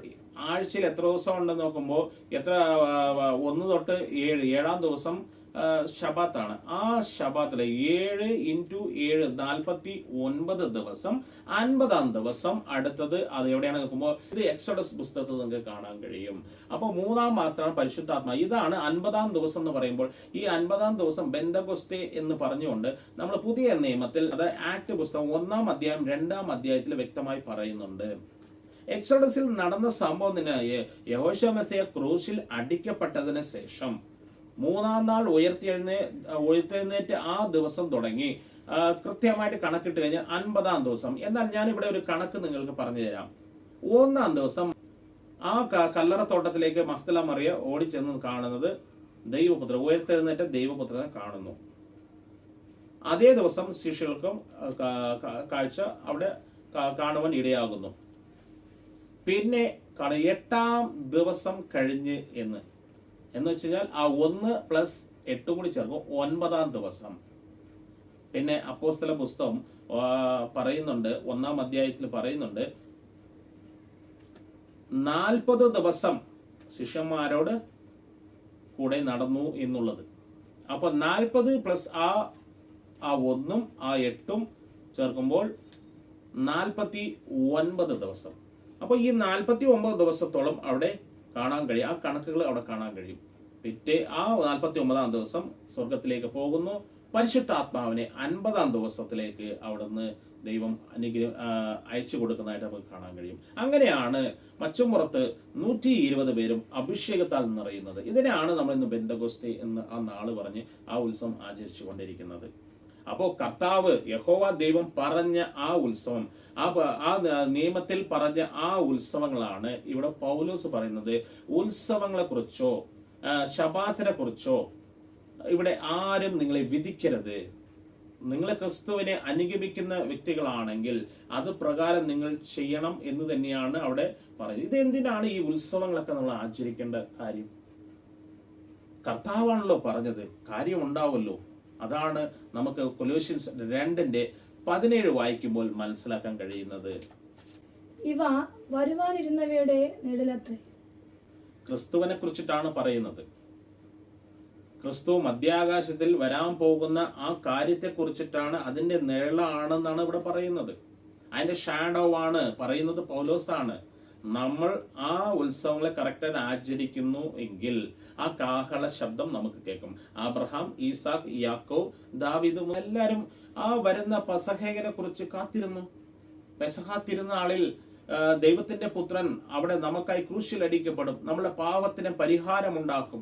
ആഴ്ചയിൽ എത്ര ദിവസം ഉണ്ടെന്ന് നോക്കുമ്പോൾ എത്ര ഒന്ന് തൊട്ട് ഏഴ് ഏഴാം ദിവസം ശബാത്താണ്. ആ ശബാത്തിലെ ഏഴ് ഇന്റു ഏഴ് നാൽപ്പത്തി ഒൻപത് ദിവസം അൻപതാം ദിവസം അടുത്തത് അത് എവിടെയാണ് നോക്കുമ്പോൾ ഇത് എക്സോഡസ് പുസ്തകത്തിൽ നിങ്ങൾക്ക് കാണാൻ കഴിയും. അപ്പോൾ മൂന്നാം മാസമാണ് പരിശുദ്ധാത്മ. ഇതാണ് അൻപതാം ദിവസം എന്ന് പറയുമ്പോൾ ഈ അൻപതാം ദിവസം ബെന്തഗൊസ്തേ എന്ന് പറഞ്ഞുകൊണ്ട് നമ്മൾ പുതിയ നിയമത്തിൽ അത് ആക്ട് പുസ്തകം ഒന്നാം അധ്യായം രണ്ടാം അധ്യായത്തിൽ വ്യക്തമായി പറയുന്നുണ്ട്. എക്സോഡസിൽ നടന്ന സംഭവത്തിനായി തന്നെ ക്രൂശിൽ അടിക്കപ്പെട്ടതിന് ശേഷം മൂന്നാം നാൾ ഉയർത്തെഴുന്നേ ഉയർത്തെഴുന്നേറ്റ് ആ ദിവസം തുടങ്ങി. കൃത്യമായിട്ട് കണക്കിട്ട് കഴിഞ്ഞാൽ അൻപതാം ദിവസം. എന്നാൽ ഞാൻ ഇവിടെ ഒരു കണക്ക് നിങ്ങൾക്ക് പറഞ്ഞു തരാം. ഒന്നാം ദിവസം ആ കല്ലറത്തോട്ടത്തിലേക്ക് മഹ്തല മറിയ ഓടിച്ചെന്ന് കാണുന്നത് ദൈവപുത്രൻ ഉയർത്തെഴുന്നേറ്റ ദൈവപുത്രനെ കാണുന്നു. അതേ ദിവസം ശിഷ്യർക്കും കാഴ്ച അവിടെ കാണുവാൻ ഇടയാകുന്നു. പിന്നെ എട്ടാം ദിവസം കഴിഞ്ഞ് എന്ന്. എന്ന് വെച്ച് കഴിഞ്ഞാൽ ആ ഒന്ന് പ്ലസ് എട്ട് കൂടി ചേർക്കും ഒൻപതാം ദിവസം. പിന്നെ അപ്പോസ്തല പുസ്തകം പറയുന്നുണ്ട് ഒന്നാം അധ്യായത്തിൽ പറയുന്നുണ്ട് നാൽപ്പത് ദിവസം ശിഷ്യന്മാരോട് കൂടെ നടന്നു എന്നുള്ളത്. അപ്പൊ നാൽപ്പത് പ്ലസ് ആ ആ ഒന്നും ആ എട്ടും ചേർക്കുമ്പോൾ നാൽപ്പത്തി ഒൻപത് ദിവസം. അപ്പോൾ ഈ നാൽപ്പത്തി ഒമ്പത് ദിവസത്തോളം അവിടെ കാണാൻ കഴിയും. ആ കണക്കുകൾ അവിടെ കാണാൻ കഴിയും. പിറ്റേ ആ നാൽപ്പത്തി ഒമ്പതാം ദിവസം സ്വർഗത്തിലേക്ക് പോകുന്നു. പരിശുദ്ധാത്മാവിനെ അൻപതാം ദിവസത്തിലേക്ക് അവിടുന്ന് ദൈവം അനുഗ്രഹ അയച്ചു കൊടുക്കുന്നതായിട്ട് നമുക്ക് കാണാൻ കഴിയും. അങ്ങനെയാണ് മച്ചുംപുറത്ത് നൂറ്റി ഇരുപത് പേരും അഭിഷേകത്താൽ നിറയുന്നത്. ഇതിനെയാണ് നമ്മൾ ഇന്ന് ബന്ധഗോസ്തി എന്ന് ആ നാൾ പറഞ്ഞ് ആ ഉത്സവം ആചരിച്ചു കൊണ്ടിരിക്കുന്നത്. അപ്പോൾ കർത്താവ് യഹോവ ദൈവം പറഞ്ഞ ആ ഉത്സവം ആ നിയമത്തിൽ പറഞ്ഞ ആ ഉത്സവങ്ങളാണ് ഇവിടെ പൗലോസ് പറയുന്നത്. ഉത്സവങ്ങളെ കുറിച്ചോ ശബാത്തിനെ കുറിച്ചോ ഇവിടെ ആരും നിങ്ങളെ വിധിക്കരുത്. നിങ്ങൾ ക്രിസ്തുവിനെ അനുഗമിക്കുന്ന വ്യക്തികളാണെങ്കിൽ അത് പ്രകാരം നിങ്ങൾ ചെയ്യണം എന്ന് തന്നെയാണ് അവിടെ പറയുന്നത്. ഇത് എന്തിനാണ് ഈ ഉത്സവങ്ങളൊക്കെ നമ്മൾ ആചരിക്കേണ്ട കാര്യം? കർത്താവാണല്ലോ പറഞ്ഞത്. കാര്യം കാര്യമുണ്ടാവല്ലോ. അതാണ് നമുക്ക് കൊലോഷ്യൻസ് രണ്ടിന്റെ പതിനേഴ് വായിക്കുമ്പോൾ മനസ്സിലാക്കാൻ കഴിയുന്നത്. ഇവ വരുവാനിരുന്നവയുടെ നിഴലത്രേ. ക്രിസ്തുവിനെ കുറിച്ചിട്ടാണ് പറയുന്നത്. ക്രിസ്തു മധ്യാകാശത്തിൽ വരാൻ പോകുന്ന ആ കാര്യത്തെ കുറിച്ചിട്ടാണ് അതിന്റെ നിഴലാണെന്നാണ് ഇവിടെ പറയുന്നത്. അതിന്റെ ഷാഡോ ആണ് പറയുന്നത് പൗലോസാണ്. നമ്മൾ ആ ഉത്സവങ്ങളെ കറക്റ്റായിട്ട് ആചരിക്കുന്നു എങ്കിൽ ആ കാഹള ശബ്ദം നമുക്ക് കേൾക്കും. അബ്രഹാം ഈസാഖ് യാക്കോ ദാവിദ് എല്ലാവരും ആ വരുന്ന പസഹേകനെ കുറിച്ച് കാത്തിരുന്നു. പെസഹ തിരുനാളിൽ ദൈവത്തിന്റെ പുത്രൻ അവിടെ നമുക്കായി ക്രൂശിലടിക്കപ്പെടും. നമ്മുടെ പാവത്തിന് പരിഹാരമുണ്ടാക്കും.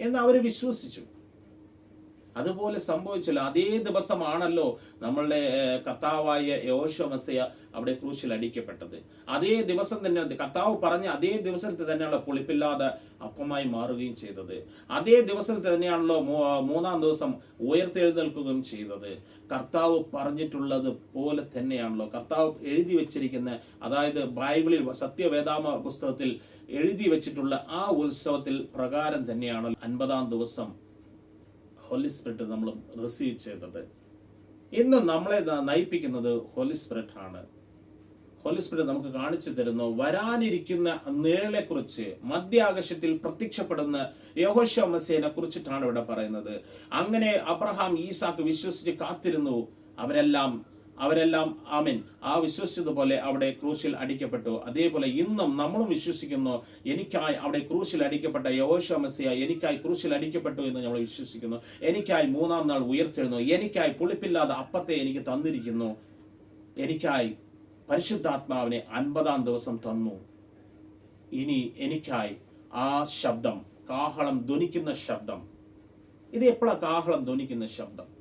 എന്ന് അവർ വിശ്വസിച്ചു. അതുപോലെ സംഭവിച്ചല്ലോ. അതേ ദിവസമാണല്ലോ നമ്മളുടെ കർത്താവായ യോശമസയ അവിടെ ക്രൂശിൽ അടിക്കപ്പെട്ടത്. അതേ ദിവസം തന്നെ കർത്താവ് പറഞ്ഞ അതേ ദിവസത്തിൽ തന്നെയാണല്ലോ പുളിപ്പില്ലാതെ അപ്പമായി മാറുകയും ചെയ്തത്. അതേ ദിവസത്തിൽ തന്നെയാണല്ലോ മൂന്നാം ദിവസം ഉയർത്തെഴുന്നേൽക്കുകയും ചെയ്തത്. കർത്താവ് പറഞ്ഞിട്ടുള്ളത് പോലെ തന്നെയാണല്ലോ. കർത്താവ് എഴുതി വെച്ചിരിക്കുന്ന അതായത് ബൈബിളിൽ സത്യവേദാമ പുസ്തകത്തിൽ എഴുതി വെച്ചിട്ടുള്ള ആ ഉത്സവത്തിൽ പ്രകാരം തന്നെയാണ് അൻപതാം ദിവസം ഹോളി സ്പിരിറ്റ് നമ്മൾ റിസീവ് ചെയ്തത്. ഇന്ന് നമ്മളെ നയിപ്പിക്കുന്നത് ഹോലി സ്പിരിറ്റ് ആണ്. ഹോലി സ്പിരിറ്റ് നമുക്ക് കാണിച്ചു തരുന്നു. വരാനിരിക്കുന്ന നിഴലെ കുറിച്ച് മധ്യാകാശത്തിൽ പ്രത്യക്ഷപ്പെടുന്ന യഹോശ മസേനെ കുറിച്ചിട്ടാണ് ഇവിടെ പറയുന്നത്. അങ്ങനെ അബ്രഹാം ഈസാക്ക് വിശ്വസിച്ച് കാത്തിരുന്നു. അവരെല്ലാം അവരെല്ലാം ആമിൻ. ആ വിശ്വസിച്ചതുപോലെ അവിടെ ക്രൂശിൽ അടിക്കപ്പെട്ടു. അതേപോലെ ഇന്നും നമ്മളും വിശ്വസിക്കുന്നു എനിക്കായി അവിടെ ക്രൂശിൽ അടിക്കപ്പെട്ട യോശ മസിയ എനിക്കായി ക്രൂശിൽ അടിക്കപ്പെട്ടു എന്ന് നമ്മൾ വിശ്വസിക്കുന്നു. എനിക്കായി മൂന്നാം നാൾ ഉയർത്തെഴുന്നു. എനിക്കായി പുളിപ്പില്ലാതെ അപ്പത്തെ എനിക്ക് തന്നിരിക്കുന്നു. എനിക്കായി പരിശുദ്ധാത്മാവിനെ അൻപതാം ദിവസം തന്നു. ഇനി എനിക്കായി ആ ശബ്ദം കാഹളം ധ്വനിക്കുന്ന ശബ്ദം. ഇത് എപ്പോഴാണ് കാഹളം ധ്വനിക്കുന്ന ശബ്ദം?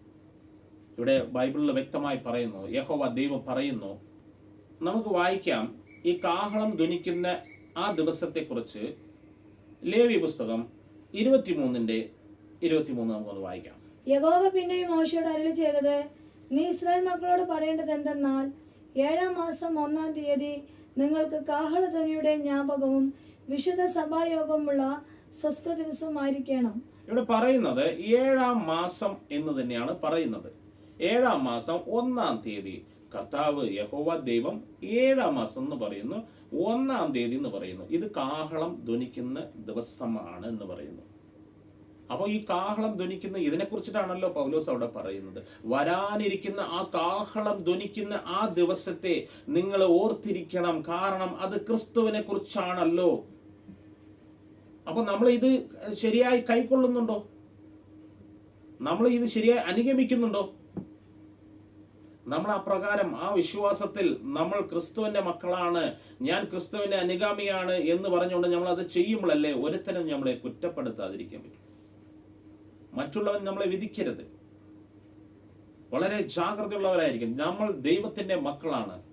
ഇവിടെ ബൈബിളിൽ വ്യക്തമായി പറയുന്നു യഹോവ ദൈവം പറയുന്നു നമുക്ക് വായിക്കാം ഈ കാഹളം ധ്വനിക്കുന്ന ആ ദിവസത്തെക്കുറിച്ച് ലേവി പുസ്തകം ഇരുപത്തിമൂന്നിന്റെ ഇരുപത്തിമൂന്ന് നമുക്കൊന്ന് വായിക്കാം. യഹോവ പിന്നെ മോശയോട് അരുളി ചെയ്തത് നീ ഇസ്രായേൽ മക്കളോട് പറയേണ്ടത് എന്തെന്നാൽ ഏഴാം മാസം ഒന്നാം തീയതി നിങ്ങൾക്ക് കാഹളധ്വനിയുടെ ജ്ഞാപകവും വിശുദ്ധ സഭായോഗമുള്ള സ്വസ്ഥ ദിവസമായിരിക്കണം ഇവിടെ പറയുന്നത് ഏഴാം മാസം എന്ന് തന്നെയാണ് പറയുന്നത്. ഏഴാം മാസം ഒന്നാം തീയതി. കർത്താവ് യഹോവ ദൈവം ഏഴാം മാസം എന്ന് പറയുന്നു. ഒന്നാം തീയതി എന്ന് പറയുന്നു. ഇത് കാഹളം ധ്വനിക്കുന്ന ദിവസമാണ് എന്ന് പറയുന്നു. അപ്പോൾ ഈ കാഹളം ധ്വനിക്കുന്ന ഇതിനെ കുറിച്ചിട്ടാണല്ലോ പൗലോസ് അവിടെ പറയുന്നത്. വരാനിരിക്കുന്ന ആ കാഹളം ധ്വനിക്കുന്ന ആ ദിവസത്തെ നിങ്ങൾ ഓർത്തിരിക്കണം. കാരണം അത് ക്രിസ്തുവിനെ കുറിച്ചാണല്ലോ അപ്പൊ നമ്മൾ ഇത് ശരിയായി കൈക്കൊള്ളുന്നുണ്ടോ? നമ്മൾ ഇത് ശരിയായി അനുഗമിക്കുന്നുണ്ടോ? നമ്മൾ അപ്രകാരം ആ വിശ്വാസത്തിൽ നമ്മൾ ക്രിസ്തുവിന്റെ മക്കളാണ് ഞാൻ ക്രിസ്തുവിന്റെ അനുഗാമിയാണ് എന്ന് പറഞ്ഞുകൊണ്ട് നമ്മൾ അത് ചെയ്യുമ്പോഴല്ലേ ഒരുത്തനും നമ്മളെ കുറ്റപ്പെടുത്താതിരിക്കാൻ പറ്റും. മറ്റുള്ളവൻ നമ്മളെ വിധിക്കരുത്. വളരെ ജാഗ്രതയുള്ളവരായിരിക്കും. നമ്മൾ ദൈവത്തിന്റെ മക്കളാണ്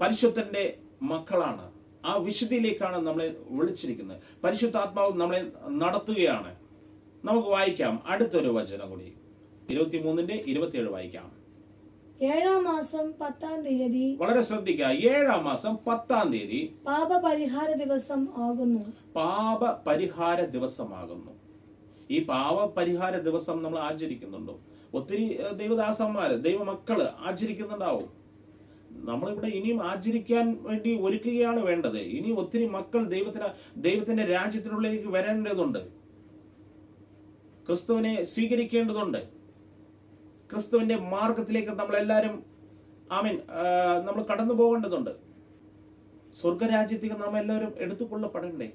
പരിശുദ്ധന്റെ മക്കളാണ്. ആ വിശുദ്ധിയിലേക്കാണ് നമ്മളെ വിളിച്ചിരിക്കുന്നത്. പരിശുദ്ധാത്മാവ് നമ്മളെ നടത്തുകയാണ്. നമുക്ക് വായിക്കാം അടുത്തൊരു വചനം കൂടി. ഇരുപത്തിമൂന്നിന്റെ ഇരുപത്തിയേഴ് വായിക്കാം. ഏഴാം മാസം പത്താം തീയതി വളരെ ശ്രദ്ധിക്കുക. ഏഴാം മാസം പത്താം തീയതി പാപപരിഹാര ദിവസം ആകുന്നു. പാപ പരിഹാര ദിവസമാകുന്നു. ഈ പാപപരിഹാര ദിവസം നമ്മൾ ആചരിക്കുന്നുണ്ടോ? ഒത്തിരി ദൈവദാസന്മാര് ദൈവമക്കൾ ആചരിക്കുന്നുണ്ടാവും. നമ്മളിവിടെ ഇനിയും ആചരിക്കാൻ വേണ്ടി ഒരുക്കുകയാണ് വേണ്ടത്. ഇനി ഒത്തിരി മക്കൾ ദൈവത്തിന് ദൈവത്തിന്റെ രാജ്യത്തിനുള്ളിലേക്ക് വരേണ്ടതുണ്ട്. ക്രിസ്തുവിനെ സ്വീകരിക്കേണ്ടതുണ്ട്. ക്രിസ്തുവിന്റെ മാർഗത്തിലേക്ക് നമ്മളെല്ലാവരും ആമീൻ നമ്മൾ കടന്നു പോകേണ്ടതുണ്ട്. സ്വർഗരാജ്യത്തേക്ക് നാം എല്ലാവരും എടുത്തുകൊള്ളപ്പെടണ്ടേ?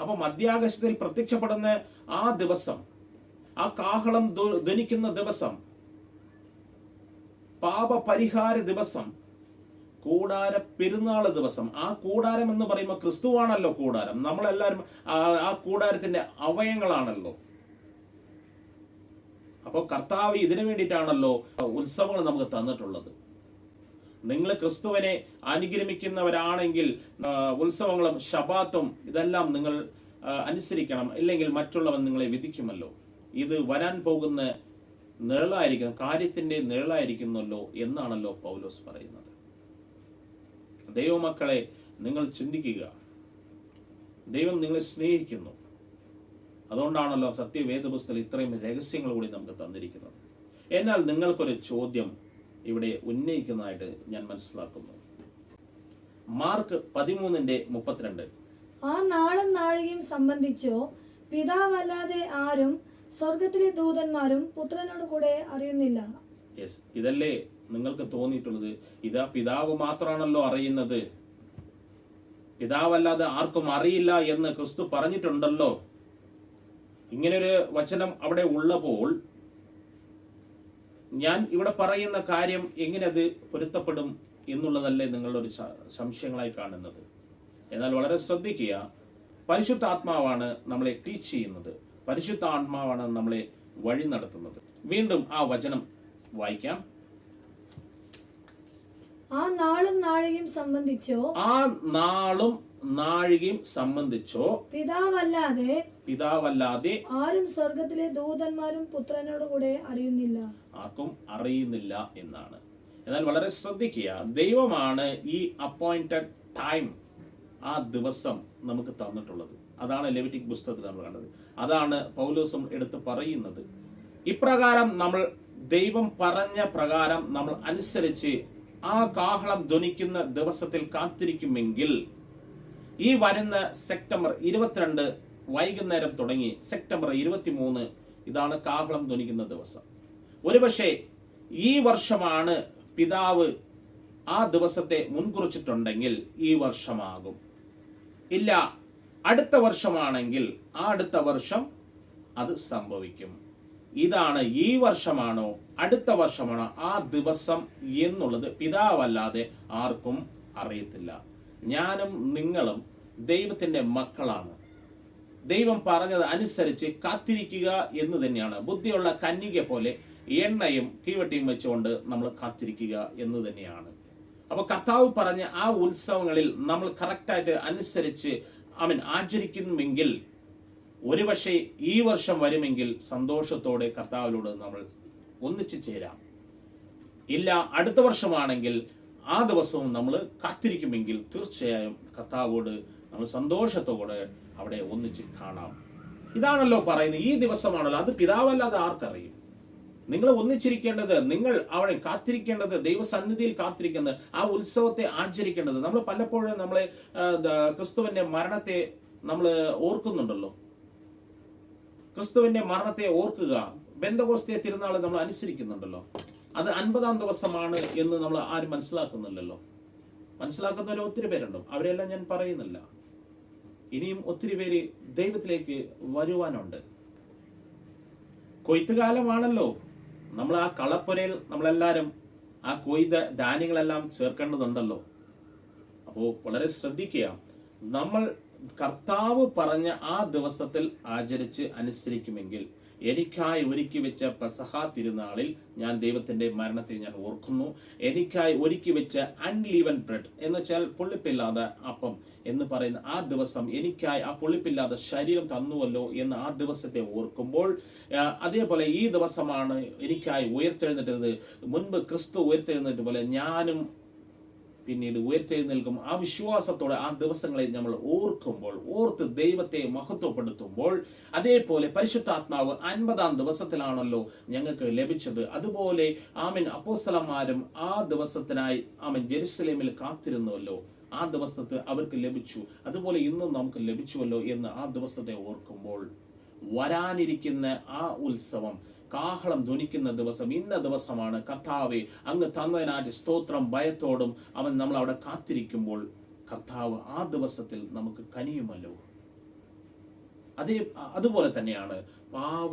അപ്പൊ മധ്യാകാശത്തിൽ പ്രത്യക്ഷപ്പെടുന്ന ആ ദിവസം ആ കാഹളം ധനിക്കുന്ന ദിവസം പാപപരിഹാര ദിവസം കൂടാര പെരുന്നാൾ ദിവസം ആ കൂടാരം എന്ന് പറയുമ്പോൾ ക്രിസ്തുവാണല്ലോ കൂടാരം. നമ്മളെല്ലാവരും ആ കൂടാരത്തിന്റെ അവയങ്ങളാണല്ലോ അപ്പോൾ കർത്താവ് ഇതിനു വേണ്ടിയിട്ടാണല്ലോ ഉത്സവങ്ങൾ നമുക്ക് തന്നിട്ടുള്ളത്. നിങ്ങൾ ക്രിസ്തുവിനെ അനുഗ്രമിക്കുന്നവരാണെങ്കിൽ ഉത്സവങ്ങളും ശബാത്തും ഇതെല്ലാം നിങ്ങൾ അനുസരിക്കണം. ഇല്ലെങ്കിൽ മറ്റുള്ളവൻ നിങ്ങളെ വിധിക്കുമല്ലോ. ഇത് വരാൻ പോകുന്ന നിഴലായിരിക്കും കാര്യത്തിന്റെ നിഴലായിരിക്കുന്നല്ലോ എന്നാണല്ലോ പൗലോസ് പറയുന്നത്. ദൈവമക്കളെ നിങ്ങൾ ചിന്തിക്കുക. ദൈവം നിങ്ങളെ സ്നേഹിക്കുന്നു. അതുകൊണ്ടാണല്ലോ സത്യവേദപുസ്തകം ഇത്രയും രഹസ്യങ്ങൾ കൂടി നമുക്ക് തന്നിരിക്കുന്നത്. എന്നാൽ നിങ്ങൾക്കൊരു ചോദ്യം ഇവിടെ ഉന്നയിക്കുന്നതായിട്ട് ഞാൻ മനസ്സിലാക്കുന്നു. മാർക്ക് പതിമൂന്നിന്റെ മുപ്പത്തിരണ്ട്. ആ നാളും നാഴികയും സംബന്ധിച്ചോ പിതാവല്ലാതെ ആരും സ്വർഗത്തിലെ ദൂതന്മാരും പുത്രനോട് കൂടെ അറിയുന്നില്ല. യെസ് ഇതല്ലേ നിങ്ങൾക്ക് തോന്നിയിട്ടുള്ളത്? ഇതാ പിതാവ് മാത്രമാണല്ലോ അറിയുന്നത്. പിതാവല്ലാതെ ആർക്കും അറിയില്ല എന്ന് ക്രിസ്തു പറഞ്ഞിട്ടുണ്ടല്ലോ. ഇങ്ങനൊരു വചനം അവിടെ ഉള്ളപ്പോൾ ഞാൻ ഇവിടെ പറയുന്ന കാര്യം എങ്ങനെ അത് പൊരുത്തപ്പെടും എന്നുള്ളതല്ലേ നിങ്ങളുടെ ഒരു സംശയങ്ങളായി കാണുന്നത്. എന്നാൽ വളരെ ശ്രദ്ധിക്കുക പരിശുദ്ധ ആത്മാവാണ് നമ്മളെ ടീച്ച് ചെയ്യുന്നത്. പരിശുദ്ധ ആത്മാവാണ് നമ്മളെ വഴി നടത്തുന്നത്. വീണ്ടും ആ വചനം വായിക്കാം. ആ നാളും നാഴികയും സംബന്ധിച്ചോ ആ നാളും നാഴികയും സംബന്ധിച്ചോ പിതാവല്ലാതെ പിതാവല്ലാതെ ആരും സ്വർഗത്തിലെ ദൂതന്മാരും പുത്രനോട് കൂടെ അറിയുന്നില്ല. ആർക്കും അറിയുന്നില്ല എന്നാണ്. എന്നാൽ വളരെ ശ്രദ്ധിക്കുക ദൈവമാണ് ഈ അപ്പോയിന്റഡ് ടൈം ആ ദിവസം നമുക്ക് തന്നിട്ടുള്ളത്. അതാണ് ലെവിറ്റിക് പുസ്തകത്തിൽ നമ്മൾ കണ്ടത്. അതാണ് പൗലോസം എടുത്ത് പറയുന്നത്. ഇപ്രകാരം നമ്മൾ ദൈവം പറഞ്ഞ പ്രകാരം നമ്മൾ അനുസരിച്ച് ആ കാഹളം ധ്വനിക്കുന്ന ദിവസത്തിൽ കാത്തിരിക്കുമെങ്കിൽ ഈ വരുന്ന സെപ്റ്റംബർ ഇരുപത്തിരണ്ട് വൈകുന്നേരം തുടങ്ങി സെപ്റ്റംബർ ഇരുപത്തിമൂന്ന് ഇതാണ് കാഹളം ധ്വനിക്കുന്ന ദിവസം. ഒരുപക്ഷെ ഈ വർഷമാണ് പിതാവ് ആ ദിവസത്തെ മുൻകുറിച്ചിട്ടുണ്ടെങ്കിൽ ഈ വർഷമാകും. ഇല്ല അടുത്ത വർഷമാണെങ്കിൽ ആ അടുത്ത വർഷം അത് സംഭവിക്കും. ഇതാണ് ഈ വർഷമാണോ അടുത്ത വർഷമാണോ ആ ദിവസം എന്നുള്ളത് പിതാവല്ലാതെ ആർക്കും അറിയത്തില്ല. ഞാനും നിങ്ങളും ദൈവത്തിന്റെ മക്കളാണ്. ദൈവം പറഞ്ഞത് അനുസരിച്ച് കാത്തിരിക്കുക എന്ന് തന്നെയാണ്. ബുദ്ധിയുള്ള കന്യക പോലെ എണ്ണയും തീവട്ടിയും വെച്ചുകൊണ്ട് നമ്മൾ കാത്തിരിക്കുക എന്ന് തന്നെയാണ്. അപ്പോൾ കർത്താവ് പറഞ്ഞ ആ ഉത്സവങ്ങളിൽ നമ്മൾ കറക്റ്റായിട്ട് അനുസരിച്ച് അവൻ ആചരിക്കുന്നുവെങ്കിൽ ഒരുപക്ഷെ ഈ വർഷം വരുമെങ്കിൽ സന്തോഷത്തോടെ കർത്താവിനോട് നമ്മൾ ഒന്നിച്ചു ചേരാം. ഇല്ല അടുത്ത വർഷമാണെങ്കിൽ ആ ദിവസവും നമ്മൾ കാത്തിരിക്കുമെങ്കിൽ തീർച്ചയായും കർത്താവോട് നമ്മൾ സന്തോഷത്തോടെ അവിടെ ഒന്നിച്ച് കാണാം. ഇതാണല്ലോ പറയുന്നത്. ഈ ദിവസമാണല്ലോ. അത് പിതാവല്ലാതെ ആർക്കറിയും? നിങ്ങൾ ഒന്നിച്ചിരിക്കേണ്ടത് നിങ്ങൾ അവിടെ കാത്തിരിക്കേണ്ടത് ദൈവസന്നിധിയിൽ കാത്തിരിക്കുന്നത് ആ ഉത്സവത്തെ ആചരിക്കേണ്ടത്. നമ്മൾ പലപ്പോഴും നമ്മൾ ക്രിസ്തുവിന്റെ മരണത്തെ നമ്മൾ ഓർക്കുന്നുണ്ടല്ലോ. ക്രിസ്തുവിന്റെ മരണത്തെ ഓർക്കുക. ബന്ധകോസ്തേ തിരുനാൾ നമ്മൾ അനുസരിക്കുന്നുണ്ടല്ലോ. അത് അൻപതാം ദിവസമാണ് എന്ന് നമ്മൾ ആരും മനസ്സിലാക്കുന്നില്ലല്ലോ. മനസ്സിലാക്കുന്നവരെ ഒത്തിരി പേരുണ്ട്. അവരെല്ലാം ഞാൻ പറയുന്നില്ല. ഇനിയും ഒത്തിരി പേര് ദൈവത്തിലേക്ക് വരുവാനുണ്ട്. കൊയ്ത്തുകാലമാണല്ലോ. നമ്മൾ ആ കളപ്പുരയിൽ നമ്മളെല്ലാവരും ആ കൊയ്ത ധാന്യങ്ങളെല്ലാം ചേർക്കേണ്ടതുണ്ടല്ലോ. അപ്പോൾ വളരെ ശ്രദ്ധിക്കുക. നമ്മൾ കർത്താവ് പറഞ്ഞ ആ ദിവസത്തിൽ ആചരിച്ച് അനുസരിക്കുമെങ്കിൽ എനിക്കായി ഒരുക്കി വെച്ച പെസഹ തിരുനാളിൽ ഞാൻ ദൈവത്തിന്റെ മരണത്തെ ഞാൻ ഓർക്കുന്നു. എനിക്കായി ഒരുക്കി വെച്ച അൺലീവൻ ബ്രെഡ് എന്ന് വെച്ചാൽ പുള്ളിപ്പില്ലാതെ അപ്പം എന്ന് പറയുന്ന ആ ദിവസം എനിക്കായി ആ പുള്ളിപ്പില്ലാതെ ശരീരം തന്നുവല്ലോ എന്ന് ആ ദിവസത്തെ ഓർക്കുമ്പോൾ അതേപോലെ ഈ ദിവസമാണ് എനിക്കായി ഉയർത്തെഴുന്നേറ്റത്. മുൻപ് ക്രിസ്തു ഉയർത്തെഴുന്നിട്ട് പോലെ ഞാനും പിന്നീട് ഉയർത്തെഴുന്നേൽക്കും. ആ വിശ്വാസത്തോടെ ആ ദിവസങ്ങളെ നമ്മൾ ഓർക്കുമ്പോൾ ഓർത്ത് ദൈവത്തെ മഹത്വപ്പെടുത്തുമ്പോൾ അതേപോലെ പരിശുദ്ധാത്മാവ് അൻപതാം ദിവസത്തിലാണല്ലോ ഞങ്ങൾക്ക് ലഭിച്ചത്. അതുപോലെ ആമിൻ അപ്പോസ്തലന്മാരും ആ ദിവസത്തിനായി ആമിൻ ജെറുസലേമിൽ കാത്തിരുന്നുവല്ലോ ആ ദിവസത്തെ അവർക്ക് ലഭിച്ചു. അതുപോലെ ഇന്നും നമുക്ക് ലഭിച്ചുവല്ലോ എന്ന് ആ ദിവസത്തെ ഓർക്കുമ്പോൾ വരാനിരിക്കുന്ന ആ ഉത്സവം കാഹളം ധ്വനിക്കുന്ന ദിവസം ഇന്ന ദിവസമാണ് കർത്താവെ അങ്ങ് തന്നതിനാറ്റ് സ്തോത്രം ഭയത്തോടും അവൻ നമ്മൾ അവിടെ കാത്തിരിക്കുമ്പോൾ കർത്താവ് ആ ദിവസത്തിൽ നമുക്ക് കനിയുമല്ലോ. അതേ അതുപോലെ തന്നെയാണ് പാപ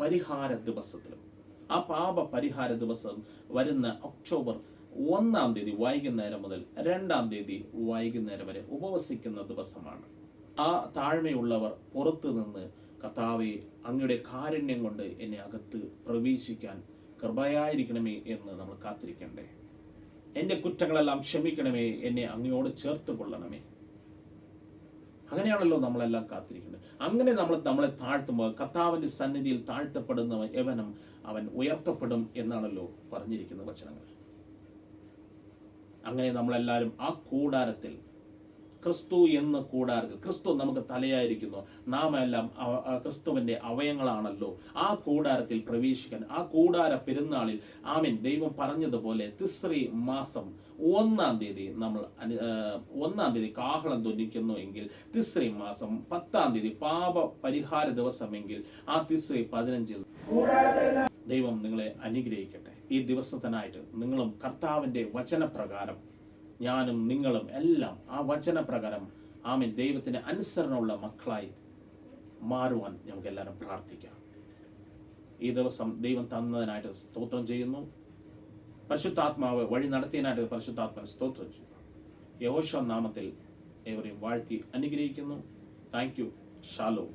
പരിഹാര ദിവസത്തിലും. ആ പാപ പരിഹാര ദിവസം വരുന്ന ഒക്ടോബർ ഒന്നാം തീയതി വൈകുന്നേരം മുതൽ രണ്ടാം തീയതി വൈകുന്നേരം വരെ ഉപവസിക്കുന്ന ദിവസമാണ്. ആ താഴ്മയുള്ളവർ പുറത്തു നിന്ന് കർത്താവെ അങ്ങയുടെ കാരുണ്യം കൊണ്ട് എന്നെ അകത്ത് പ്രവേശിക്കാൻ കൃപയായിരിക്കണമേ എന്ന് നമ്മൾ കാത്തിരിക്കണ്ടേ. എന്റെ കുറ്റങ്ങളെല്ലാം ക്ഷമിക്കണമേ എന്നെ അങ്ങയോട് ചേർത്ത് കൊള്ളണമേ. അങ്ങനെയാണല്ലോ നമ്മളെല്ലാം കാത്തിരിക്കുന്നത് അങ്ങനെ നമ്മൾ നമ്മളെ താഴ്ത്തുമ്പോൾ കർത്താവിന്റെ സന്നിധിയിൽ താഴ്ത്തപ്പെടുന്ന യവനം അവൻ ഉയർത്തപ്പെടും എന്നാണല്ലോ പറഞ്ഞിരിക്കുന്ന വചനങ്ങൾ. അങ്ങനെ നമ്മളെല്ലാവരും ആ കൂടാരത്തിൽ ക്രിസ്തു എന്ന് കൂടാരത്തിൽ ക്രിസ്തു നമുക്ക് തലയായിരിക്കുന്നു. നാം എല്ലാം ക്രിസ്തുവിന്റെ അവയങ്ങളാണല്ലോ. ആ കൂടാരത്തിൽ പ്രവേശിക്കാൻ ആ കൂടാര പെരുന്നാളിൽ ആമീൻ ദൈവം പറഞ്ഞതുപോലെ തിസ്രി മാസം ഒന്നാം തീയതി നമ്മൾ ഒന്നാം തീയതി കാഹളം ധ്വനിക്കുന്നു എങ്കിൽ തിസ്രി മാസം പത്താം തീയതി പാപ പരിഹാര ദിവസമെങ്കിൽ ആ തിസ്രി പതിനഞ്ചിൽ ദൈവം നിങ്ങളെ അനുഗ്രഹിക്കട്ടെ. ഈ ദിവസത്തിനായിട്ട് നിങ്ങളും കർത്താവിന്റെ വചനപ്രകാരം ഞാനും നിങ്ങളും എല്ലാം ആ വചനപ്രകാരം ആമീൻ ദൈവത്തിന് അനുസരണമുള്ള മക്കളായി മാറുവാൻ നമുക്ക് എല്ലാവരും പ്രാർത്ഥിക്കാം. ഈ ദിവസം ദൈവം തന്നതിനായിട്ട് സ്തോത്രം ചെയ്യുന്നു. പരിശുദ്ധാത്മാവ് വഴി നടത്തിയതിനായിട്ട് പരിശുദ്ധാത്മാവ് സ്തോത്രം ചെയ്യുന്നു. യഹോഷ നാമത്തിൽ ഏവരെയും വാഴ്ത്തി അനുഗ്രഹിക്കുന്നു. Thank you. ഷാലോ.